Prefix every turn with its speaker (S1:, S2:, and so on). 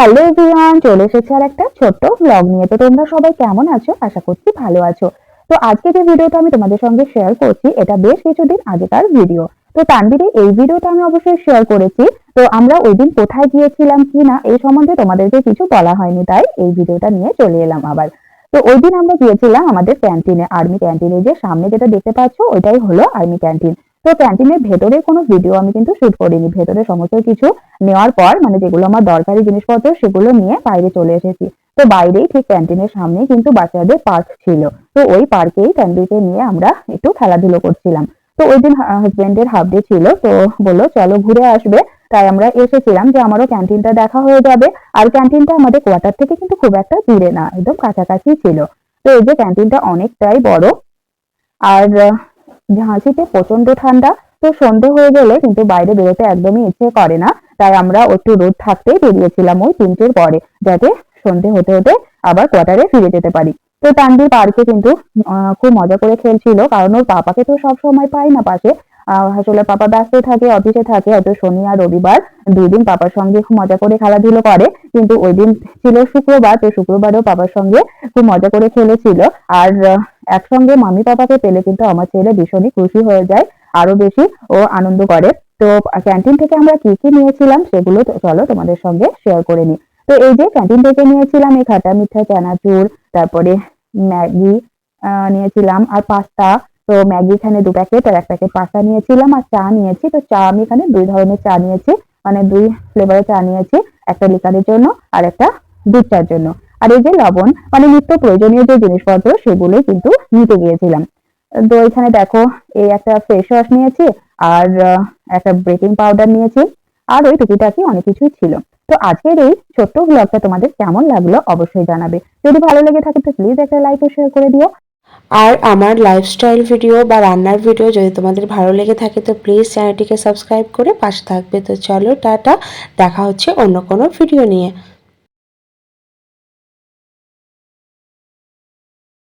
S1: Hello everyone চলে এসেছে আর একটা ছোট্ট ব্লগ নিয়ে। তো তোমরা সবাই কেমন আছো? আশা করছি ভালো আছো। তো আজকে যে ভিডিওটা আমি তোমাদের সঙ্গে শেয়ার করছি, এটা বেশ কিছুদিন আগেকার ভিডিও তো তানবিরে এই ভিডিওটা আমি অবশ্যই শেয়ার করেছি। তো আমরা ওই দিন কোথায় গিয়েছিলাম, কি না, এই সম্বন্ধে তোমাদেরকে কিছু বলা হয়নি, তাই এই ভিডিওটা নিয়ে চলে এলাম আবার। তো ওই দিন আমরা গিয়েছিলাম আমাদের ক্যান্টিনে আর্মি ক্যান্টিনে যে সামনে যেটা দেখতে পাচ্ছ, ওইটাই হলো আর্মি ক্যান্টিন তো ক্যান্টিনের ভেতরে কোনো ভিডিও আমি কিন্তু শুট করিনি। ভেতরে সমস্ত কিছু নেওয়ার পর মানে যেগুলো আমার দরকারি জিনিসপত্র, সেগুলো নিয়ে বাইরে চলে এসেছি। তো বাইরেই ঠিক ক্যান্টিনের সামনে কিন্তু বাচ্চাদের পার্ক ছিল। তো ওই পার্কেই ক্যান্ডিকে নিয়ে আমরা একটু খেলাধুলো করছিলাম। তো ওই দিন হাজবেন্ডের হাফ ডে ছিল, তো বলল, চলো ঘুরে আসবে। তাই আমরা এসেছিলাম যে আমারও ক্যান্টিনটা দেখা হয়ে যাবে। আর ক্যান্টিনটা আমাদের কোয়ার্টার থেকে কিন্তু খুব একটা দূরে না, একদম কাছাকাছি ছিল। তো এই যে ক্যান্টিনটা অনেকটাই বড়। আর ঝাঁসিতে প্রচণ্ড ঠান্ডা, তো সন্ধে হয়ে গেলে কিন্তু বাইরে বেরোতে একদমই ইচ্ছে করে না। তাই আমরা একটু রোদ থাকতেই বেরিয়েছিলাম ওই তিনটের পরে, যাতে সন্ধে হতে হতে আবার কোয়ার্টারে ফিরে যেতে পারি। তো তানভীর পার্কে কিন্তু খুব মজা করে খেলছিল, কারণ ওর পাপাকে তো সব সময় পাই না পাশে। আসলে পাপা ব্যস্ত থাকে, অফিসে থাকে, হয়তো শনি আর রবিবার দুই দিন পাপার সঙ্গে খুব মজা করে খেলাধুলো করে। কিন্তু ওই দিন ছিল শুক্রবার, তো শুক্রবারও পাপার সঙ্গে খুব মজা করে খেলেছিল। আর একসঙ্গে মামি পাপাকে পেলে কিন্তু আমার ছেলে ভীষণই খুশি হয়ে যায় আরও বেশি ও আনন্দ করে। তো ক্যান্টিন থেকে আমরা কি কি নিয়েছিলাম সেগুলো চলো তোমাদের সঙ্গে শেয়ার করে নিই। তো এই যে ক্যান্টিন থেকে নিয়েছিলাম এই খাটা মিঠা চানাচুর তারপরে ম্যাগি নিয়েছিলাম, আর পাস্তা। তো ম্যাগি এখানে দু প্যাকেট, আর এক প্যাকেট পাস্তা নিয়েছিলাম, আর চা নিয়েছি। তো চা আমি এখানে দুই ধরনের চা নিয়েছি মানে দুই ফ্লেভারের চা নিয়েছি, একটা লিকারের জন্য আর একটা দুধ চার জন্য। আর এই যে লবণ মানে নিত্য প্রয়োজনীয় যে জিনিসপত্র, সেগুলোই কিন্তু নিতে গিয়েছিলাম। তো এখানে দেখো, এই একটা ফেস ওয়াশ নিয়েছি আর একটা বেকিং পাউডার নিয়েছি আর ওই টুকিটাকি অনেক কিছুই ছিল। তো আজকের এই ছোট্ট ব্লগটা তোমাদের কেমন লাগল অবশ্যই জানাবে। যদি ভালো লেগে থাকে তো প্লিজ একটা লাইক ও শেয়ার করে দিও।
S2: আর আমার লাইফস্টাইল ভিডিও বা রান্নার ভিডিও যদি তোমাদের ভালো লেগে থাকে তো প্লিজ চ্যানেলটিকে সাবস্ক্রাইব করে পাশে থাকবে। তো চলো, টাটা, দেখা হচ্ছে অন্য কোনো ভিডিও নিয়ে।